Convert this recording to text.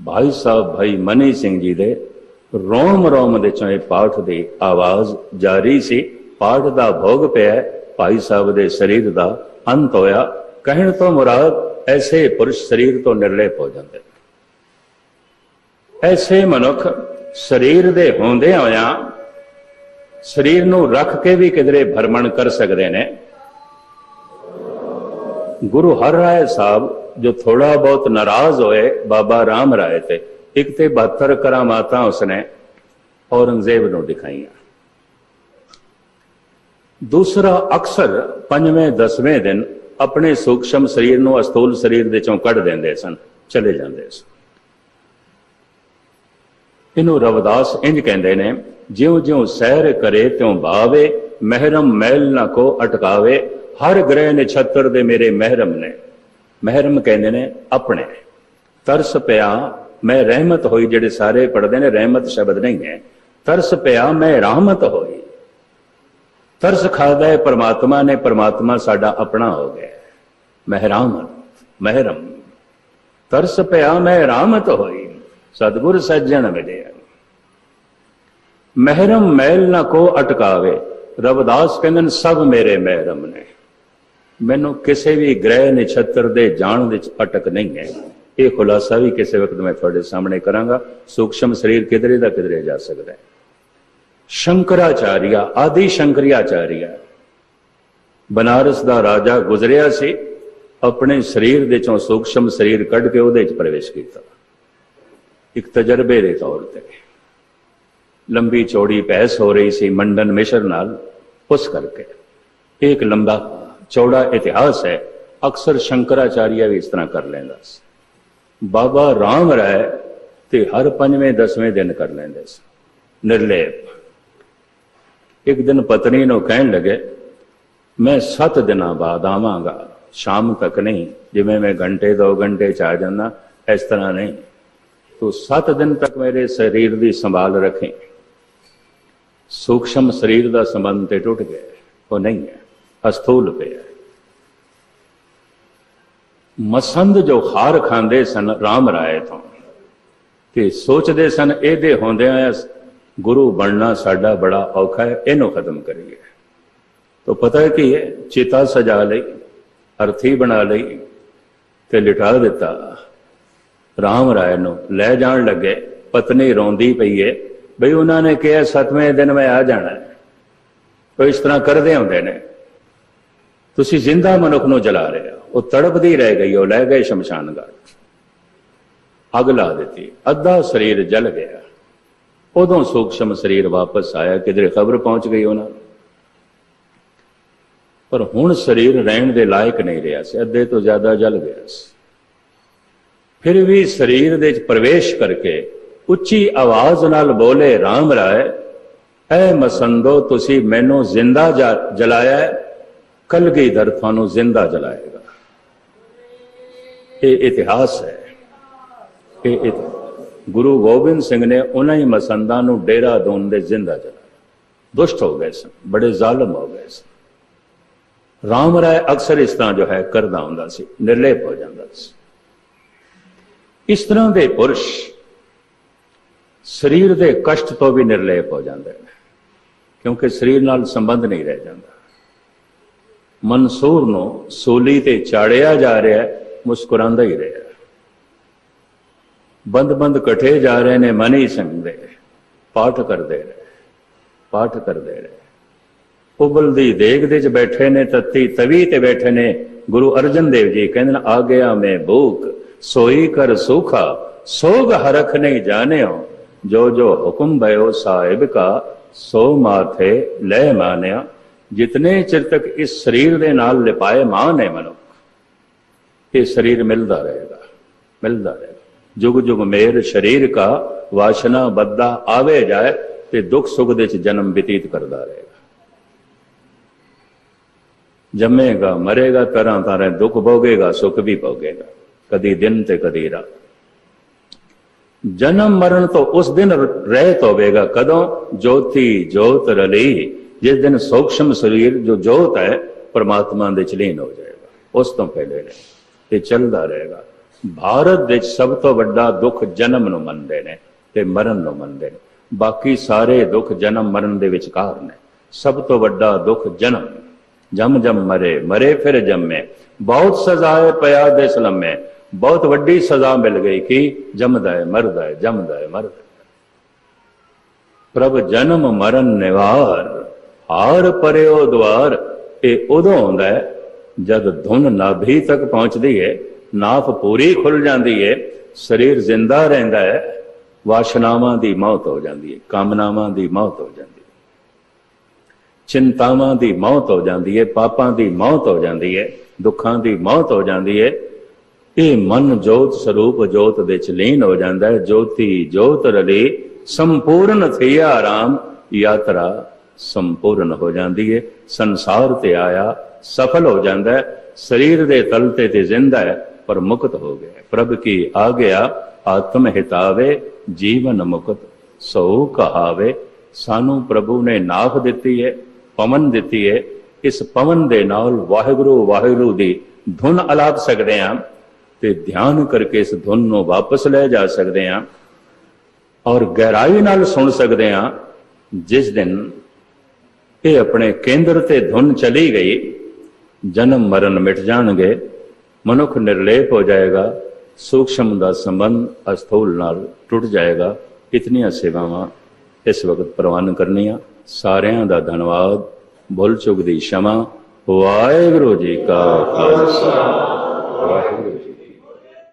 ਭਾਈ ਸਾਹਿਬ ਭਾਈ ਮਨੀ ਸਿੰਘ ਜੀ ਦੇ ਰੋਮ ਰੋਮ ਦੇ ਚੋਂ ਇਹ ਪਾਠ ਦੀ ਆਵਾਜ਼ ਜਾਰੀ ਸੀ ਪਾਠ ਦਾ ਭੋਗ ਪਿਆ ਭਾਈ ਸਾਹਿਬ ਦੇ ਸਰੀਰ ਦਾ ਅੰਤ ਹੋਇਆ ਕਹਿਣ ਤੋਂ ਮੁਰਾਦ ਐਸੇ ਪੁਰਸ਼ ਸਰੀਰ ਤੋਂ ਨਿਰਲੇਪ ਹੋ ਜਾਂਦੇ ਐਸੇ ਮਨੁੱਖ ਸਰੀਰ ਦੇ ਹੁੰਦੇ ਹੋਇਆਂ ਸਰੀਰ ਨੂੰ ਰੱਖ ਕੇ ਵੀ ਕਿਧਰੇ ਭਰਮਣ ਕਰ ਸਕਦੇ ਨੇ। ਗੁਰੂ ਹਰ ਰਾਏ ਸਾਹਿਬ ਜੋ ਥੋੜਾ ਬਹੁਤ ਨਾਰਾਜ਼ ਹੋਏ, ਬਾਬਾ ਰਾਮ ਰਾਏ ਤੇ, ਇੱਕ ਤੇ 72 ਕਰਾਮਾਤਾਂ ਉਸਨੇ ਔਰੰਗਜ਼ੇਬ ਨੂੰ ਦਿਖਾਈਆਂ। ਦੂਸਰਾ, ਅਕਸਰ ਪੰਜਵੇਂ, ਦਸਵੇਂ ਦਿਨ ਆਪਣੇ ਸੂਖਸ਼ਮ ਸਰੀਰ ਨੂੰ ਅਸਤੂਲ ਸਰੀਰ ਦੇ ਚੋਂ ਕੱਢ ਦਿੰਦੇ ਸਨ, ਚਲੇ ਜਾਂਦੇ ਸਨ। ਇਹਨੂੰ ਰਵਦਾਸ ਇੰਜ ਕਹਿੰਦੇ ਨੇ ਜਿਉਂ-ਜਿਉਂ ਸਹਿਰ ਕਰੇ ਤਿਉ ਭਾਵੇ ਮਹਿਰਮ ਮੈਲ ਨਾ ਕੋ ਅਟਕਾਵੇ, ਹਰ ਗ੍ਰਹਿ ਨਛੱਤਰ ਦੇ ਮੇਰੇ ਮਹਿਰਮ ਨੇ। ਮਹਿਰਮ ਕਹਿੰਦੇ ਨੇ, ਆਪਣੇ। ਤਰਸ ਪਿਆ, ਮੈਂ ਰਹਿਮਤ ਹੋਈ, ਜਿਹੜੇ ਸਾਰੇ ਪੜਦੇ ਨੇ, ਰਹਿਮਤ ਸ਼ਬਦ ਨਹੀਂ ਹੈ। ਤਰਸ ਪਿਆ, ਮੈਂ ਰਹਿਮਤ ਹੋਈ। ਤਰਸ ਖਾਦਾ ਹੈ, ਪਰਮਾਤਮਾ ਨੇ, ਪਰਮਾਤਮਾ ਸਾਡਾ ਆਪਣਾ ਹੋ ਗਿਆ ਮਹਿਰਾਮਤ ਮਹਿਰਮ। ਤਰਸ ਪਿਆ, ਮੈਂ ਰਹਿਮਤ ਹੋਈ। ਸਤਿਗੁਰ ਸੱਜਣ ਮਿਲਿਆ। ਮਹਿਰਮ ਮੈਲ ਨਾ ਕੋ ਅਟਕਾਵੇ। ਰਵਦਾਸ ਕਹਿੰਦੇ ਨੇ, ਸਭ ਮੇਰੇ ਮਹਿਰਮ ਨੇ। ਮੈਨੂੰ ਕਿਸੇ ਵੀ ਗ੍ਰਹਿ ਨਛੱਤਰ ਦੇ ਜਾਣ ਵਿੱਚ ਅਟਕ ਨਹੀਂ ਹੈ। ਇਹ ਖੁਲਾਸਾ ਵੀ ਕਿਸੇ ਵਕਤ ਮੈਂ ਤੁਹਾਡੇ ਸਾਹਮਣੇ ਕਰਾਂਗਾ। ਸੂਖਸ਼ਮ ਸਰੀਰ ਕਿਧਰੇ ਦਾ ਕਿਧਰੇ ਜਾ ਸਕਦਾ ਹੈ। ਸ਼ੰਕਰਾਚਾਰੀਆ, ਆਦਿ ਸ਼ੰਕਰਿਆਚਾਰੀਆ। ਬਨਾਰਸ ਦਾ ਰਾਜਾ ਗੁਜ਼ਰਿਆ ਸੀ। ਆਪਣੇ ਸਰੀਰ ਦੇ ਚੋਂ ਸੂਖਸ਼ਮ ਸਰੀਰ ਕੱਢ ਕੇ ਉਹਦੇ ਵਿੱਚ ਪ੍ਰਵੇਸ਼ ਕੀਤਾ। ਇੱਕ ਤਜਰਬੇ ਦੇ ਤੌਰ ਤੇ। ਲੰਬੀ ਚੌੜੀ ਬਹਿਸ ਹੋ ਰਹੀ ਸੀ ਮੰਡਨ ਮਿਸ਼ਰ ਨਾਲ, ਉਸ ਕਰਕੇ। ਇਹ ਇੱਕ ਲੰਬਾ, ਚੌੜਾ ਇਤਿਹਾਸ ਹੈ। ਅਕਸਰ ਸ਼ੰਕਰਾਚਾਰੀਆ ਵੀ ਇਸ ਤਰ੍ਹਾਂ ਕਰ ਲੈਂਦਾ ਸੀ। ਬਾਬਾ ਰਾਮ ਰਾਏ ਤੇ ਹਰ ਪੰਜਵੇਂ, ਦਸਵੇਂ ਦਿਨ ਕਰ ਲੈਂਦੇ ਸੀ। ਨਿਰਲੇਪ। ਇੱਕ ਦਿਨ ਪਤਨੀ ਨੂੰ ਕਹਿਣ ਲੱਗੇ, ਮੈਂ 7 ਦਿਨਾਂ ਬਾਅਦ ਆਵਾਂਗਾ। ਸ਼ਾਮ ਤੱਕ ਨਹੀਂ। ਜਿਵੇਂ ਮੈਂ ਘੰਟੇ 2 ਘੰਟੇ ਚ ਆ ਜਾਂਦਾ, ਇਸ ਤਰ੍ਹਾਂ ਨਹੀਂ। ਤੂੰ 7 ਦਿਨ ਤੱਕ ਮੇਰੇ ਸਰੀਰ ਦੀ ਸੰਭਾਲ ਰੱਖੇ। ਸੂਖਸ਼ਮ ਸਰੀਰ ਦਾ ਸੰਬੰਧ ਤੇ ਟੁੱਟ ਗਿਆ ਉਹ ਨਹੀਂ ਹੈ, ਅਸਥੂਲ ਪਿਆ ਮਸੰਦ ਜੋ ਖਾਰ ਖਾਂਦੇ ਸਨ, ਰਾਮ ਰਾਏ ਤੋਂ। ਤੇ ਸੋਚਦੇ ਸਨ, ਇਹਦੇ ਹੁੰਦਿਆਂ ਗੁਰੂ ਬਣਨਾ ਸਾਡਾ ਬੜਾ ਔਖਾ ਹੈ, ਇਹਨੂੰ ਖਤਮ ਕਰੀਏ। ਤਾਂ ਪਤਾ ਹੈ ਕਿ ਇਹ ਚਿਤਾ ਸਜਾ ਲਈ, ਅਰਥੀ ਬਣਾ ਲਈ ਤੇ ਲਿਟਾ ਦਿੱਤਾ। ਰਾਮ ਰਾਏ ਨੂੰ ਲੈ ਜਾਣ ਲੱਗੇ, ਪਤਨੀ ਰੋਂਦੀ ਪਈ ਏ ਬਈ ਉਹਨਾਂ ਨੇ ਕਿਹਾ, ਸਤਵੇਂ ਦਿਨ ਮੈਂ ਆ ਜਾਣਾ। ਉਹ ਇਸ ਤਰ੍ਹਾਂ ਕਰਦੇ ਹੁੰਦੇ ਨੇ। ਤੁਸੀਂ ਜ਼ਿੰਦਾ ਮਨੁੱਖ ਨੂੰ ਜਲਾ ਰਹੇ ਹੋ। ਉਹ ਤੜਪਦੀ ਰਹਿ ਗਈ, ਉਹ ਲੈ ਗਏ ਸ਼ਮਸ਼ਾਨ ਘਾਟ। ਅੱਗ ਲਾ ਦਿੱਤੀ। ਅੱਧਾ ਸਰੀਰ ਜਲ ਗਿਆ। ਉਦੋਂ ਸੂਖਸ਼ਮ ਸਰੀਰ ਵਾਪਸ ਆਇਆ। ਕਿਧਰੇ ਖਬਰ ਪਹੁੰਚ ਗਈ ਉਹਨਾਂ ਨੂੰ? ਪਰ ਹੁਣ ਸਰੀਰ ਰਹਿਣ ਦੇ ਲਾਇਕ ਨਹੀਂ ਰਿਹਾ ਸੀ। ਅੱਧੇ ਤੋਂ ਜ਼ਿਆਦਾ ਜਲ ਗਿਆ ਸੀ। ਫਿਰ ਵੀ ਸਰੀਰ ਦੇ ਵਿੱਚ ਪ੍ਰਵੇਸ਼ ਕਰਕੇ ਉੱਚੀ ਆਵਾਜ਼ ਨਾਲ ਬੋਲੇ RAM ਰਾਏ ਐ ਮਸੰਦੋ ਤੁਸੀਂ ਮੈਨੂੰ ਜ਼ਿੰਦਾ ਜਲਾਇਆ ਹੈ, ਕਲਗੀਧਰ ਤੁਹਾਨੂੰ ਜ਼ਿੰਦਾ ਜਲਾਏਗਾ। ਇਹ ਇਤਿਹਾਸ ਹੈ। ਇਹ ਇਤ- ਗੁਰੂ ਗੋਬਿੰਦ ਸਿੰਘ ਨੇ ਉਹਨਾਂ ਹੀ ਮਸੰਦਾਂ ਨੂੰ ਡੇਰਾ ਦੋਨ ਦੇ ਜ਼ਿੰਦਾ ਜਲਾਇਆ। ਦੁਸ਼ਟ ਹੋ ਗਏ ਸਨ ਬੜੇ ਜ਼ਾਲਮ ਹੋ ਗਏ ਸਨ। ਰਾਮ ਰਾਏ ਅਕਸਰ ਇਸ ਤਰ੍ਹਾਂ ਜੋ ਹੈ ਕਰਦਾ ਹੁੰਦਾ ਸੀ ਨਿਰਲੇਪ ਹੋ ਜਾਂਦਾ ਸੀ। ਇਸ ਤਰ੍ਹਾਂ ਦੇ ਪੁਰਸ਼ ਸਰੀਰ ਦੇ ਕਸ਼ਟ ਤੋਂ ਵੀ ਨਿਰਲੇਪ ਹੋ ਜਾਂਦੇ ਨੇ, ਕਿਉਂਕਿ ਸਰੀਰ ਨਾਲ ਸੰਬੰਧ ਨਹੀਂ ਰਹਿ ਜਾਂਦਾ। ਮਨਸੂਰ ਨੂੰ ਸੋਲੀ ਤੇ ਚਾੜਿਆ ਜਾ ਰਿਹਾ ਹੈ, ਮੁਸਕਰਾਉਂਦਾ ਹੀ ਰਿਹਾ ਬੰਦ ਬੰਦ ਇਕੱਠੇ ਜਾ ਰਹੇ ਨੇ, ਮਨੀ ਸਿੰਘ ਦੇ ਪਾਠ ਕਰਦੇ ਰਹੇ ਪਾਠ ਕਰਦੇ ਰਹੇ ਉਬਲਦੀ ਦੇਗ ਦੇ ਚ ਬੈਠੇ ਨੇ, ਤਤੀ ਤਵੀ ਤੇ ਬੈਠੇ ਨੇ, ਗੁਰੂ ਅਰਜਨ ਦੇਵ ਜੀ ਕਹਿੰਦੇ ਨੇ, ਆ ਗਿਆ ਮੈਂ ਭੂਖ, ਸੋਈ ਕਰ ਸੁਖਾ, ਸੋਗ ਹਰਖ ਨਹੀਂ ਜਾਣਿਓ ਜੋ ਜੋ ਹੁਕਮ ਭਇਓ ਸਾਹਿਬ ਕਾ, ਸੋ ਮਾਥੇ ਲੈ ਮਾਨਿਆ। ਜਿਤਨੇ ਚਿਰ ਤੱਕ ਇਸ ਸਰੀਰ ਦੇ ਨਾਲ ਲਿਪਾਏ ਮਾਨ ਹੈ ਮਨੁੱਖ, ਇਹ ਸਰੀਰ ਮਿਲਦਾ ਰਹੇਗਾ ਮਿਲਦਾ ਰਹੇਗਾ। ਜੁਗ ਜੁਗ ਮੇਰ ਸਰੀਰ ਕਾ, ਵਾਸ਼ਨਾ ਬੱਦਾ ਆਵੇ ਜਾਏ ਤੇ ਦੁੱਖ ਸੁਖ ਦੇ ਚ ਜਨਮ ਬਤੀਤ ਕਰਦਾ ਰਹੇਗਾ। ਜੰਮੇਗਾ, ਮਰੇਗਾ ਤਰਾਂ ਤਰ੍ਹਾਂ ਦੁੱਖ ਭੋਗੇਗਾ, ਸੁਖ ਵੀ ਭੋਗੇਗਾ। ਕਦੀ ਦਿਨ ਤੇ ਕਦੀ ਰਾਤ। ਜਨਮ ਮਰਨ ਤੋਂ ਉਸ ਦਿਨ ਰਹਿਤ ਹੋਵੇਗਾ ਕਦੋਂ? ਜੋਤੀ ਜੋਤ ਰਲੀ। ਜਿਸ ਦਿਨ ਸੂਖਸ਼ਮ ਸਰੀਰ ਜੋ ਜੋਤ ਹੈ, ਪਰਮਾਤਮਾ ਦੇ ਚਲੀਨ ਹੋ ਜਾਏਗਾ। ਉਸ ਤੋਂ ਪਹਿਲੇ ਨਹੀਂ ਤੇ ਚੱਲਦਾ ਰਹੇਗਾ। ਭਾਰਤ ਵਿੱਚ ਸਭ ਤੋਂ ਵੱਡਾ ਦੁੱਖ ਜਨਮ ਨੂੰ ਮੰਨਦੇ ਨੇ ਤੇ ਮਰਨ ਨੂੰ ਮੰਨਦੇ ਨੇ। ਬਾਕੀ ਸਾਰੇ ਦੁੱਖ ਜਨਮ ਮਰਨ ਦੇ ਵਿਚਕਾਰ ਨੇ। ਸਭ ਤੋਂ ਵੱਡਾ ਦੁੱਖ ਜਨਮ। ਜਮ ਜਮ ਮਰੇ। ਮਰੇ ਫਿਰ ਜੰਮੇ। ਬਹੁਤ ਸਜ਼ਾਏ ਪਿਆ ਦੇ ਸਲਮੇ ਬਹੁਤ ਵੱਡੀ ਸਜ਼ਾ ਮਿਲ ਗਈ ਕਿ ਜੰਮਦਾ ਹੈ, ਮਰਦਾ ਹੈ, ਜੰਮਦਾ ਹੈ, ਮਰਦਾ ਪ੍ਰਭ ਜਨਮ ਮਰਨ ਨਿਵਾਰ, ਹਾਰ ਪਰਿਓ ਦਵਾਰ ਇਹ ਉਦੋਂ ਆਉਂਦਾ ਹੈ ਜਦ ਧੁਨ ਨਾਭੀ ਤੱਕ ਪਹੁੰਚਦੀ ਹੈ ਨਾਫ ਪੂਰੀ ਖੁੱਲ ਜਾਂਦੀ ਹੈ, ਸਰੀਰ ਜ਼ਿੰਦਾ ਰਹਿੰਦਾ ਹੈ, ਵਾਸ਼ਨਾਵਾਂ ਦੀ ਮੌਤ ਹੋ ਜਾਂਦੀ ਹੈ, ਕਾਮਨਾਵਾਂ ਦੀ ਮੌਤ ਹੋ ਜਾਂਦੀ ਹੈ। ਚਿੰਤਾਵਾਂ ਦੀ ਮੌਤ ਹੋ ਜਾਂਦੀ ਹੈ, ਪਾਪਾਂ ਦੀ ਮੌਤ ਹੋ ਜਾਂਦੀ ਹੈ, ਦੁੱਖਾਂ ਦੀ ਮੌਤ ਹੋ ਜਾਂਦੀ ਹੈ ਇਹ ਮਨ ਜੋਤ ਸਰੂਪ ਜੋਤ ਵਿੱਚ ਲੀਨ ਹੋ ਜਾਂਦਾ ਹੈ। ਜੋਤੀ ਜੋਤ ਰਲੀ, ਸੰਪੂਰਨ ਥਿਆ ਆਰਾਮ ਯਾਤਰਾ ਸੰਪੂਰਨ ਹੋ ਜਾਂਦੀ ਹੈ ਸੰਸਾਰ ਤੇ ਆਇਆ, ਸਫਲ ਹੋ ਜਾਂਦਾ ਹੈ। ਸਰੀਰ ਦੇ ਤਲ ਤੇ ਤੇ ਜ਼ਿੰਦਾ ਹੈ, ਪਰ ਮੁਕਤ ਹੋ ਗਿਆ ਪ੍ਰਭ ਕੀ ਆ ਗਿਆ ਆਤਮ ਹਿਤਾਵੇ, ਜੀਵਨ ਮੁਕਤ, ਸੋ ਕਹਾਵੇ। ਸਾਨੂੰ ਪ੍ਰਭੂ ਨੇ ਨਾਖ ਦਿੱਤੀ ਹੈ ਪਵਨ ਦਿੱਤੀ ਹੈ ਇਸ ਪਵਨ ਦੇ ਨਾਲ ਵਾਹਿਗੁਰੂ ਵਾਹਿਗੁਰੂ ਦੀ ਧੁਨ ਅਲਾਪ ਸਕਦੇ ਹਾਂ। ਤੇ ਧਿਆਨ ਕਰਕੇ ਇਸ ਧੁਨ ਨੂੰ ਵਾਪਸ ਲੈ ਜਾ ਸਕਦੇ ਆ ਔਰ ਗਹਿਰਾਈ ਨਾਲ ਸੁਣ ਸਕਦੇ ਆ ਜਿਸ ਦਿਨ ਇਹ ਆਪਣੇ ਕੇਂਦਰ ਤੇ ਧੁਨ ਚਲੀ ਗਈ, ਜਨਮ ਮਰਨ ਮਿਟ ਜਾਣਗੇ, ਮਨੁੱਖ ਨਿਰਲੇਪ ਹੋ ਜਾਏਗਾ, ਸੂਖਸ਼ਮ ਦਾ ਸੰਬੰਧ ਅਸਥੂਲ ਨਾਲ ਟੁੱਟ ਜਾਏਗਾ। ਇਤਨੀਆਂ ਸੇਵਾਵਾਂ ਇਸ ਵਕਤ ਪ੍ਰਵਾਨ ਕਰਨੀਆਂ। ਸਾਰਿਆਂ ਦਾ ਧੰਨਵਾਦ। ਭੁੱਲ ਚੁੱਕ ਦੀ ਸ਼ਮਾ। ਵਾਹਿਗੁਰੂ ਜੀ ਕਾ ਖਾਲਸਾ।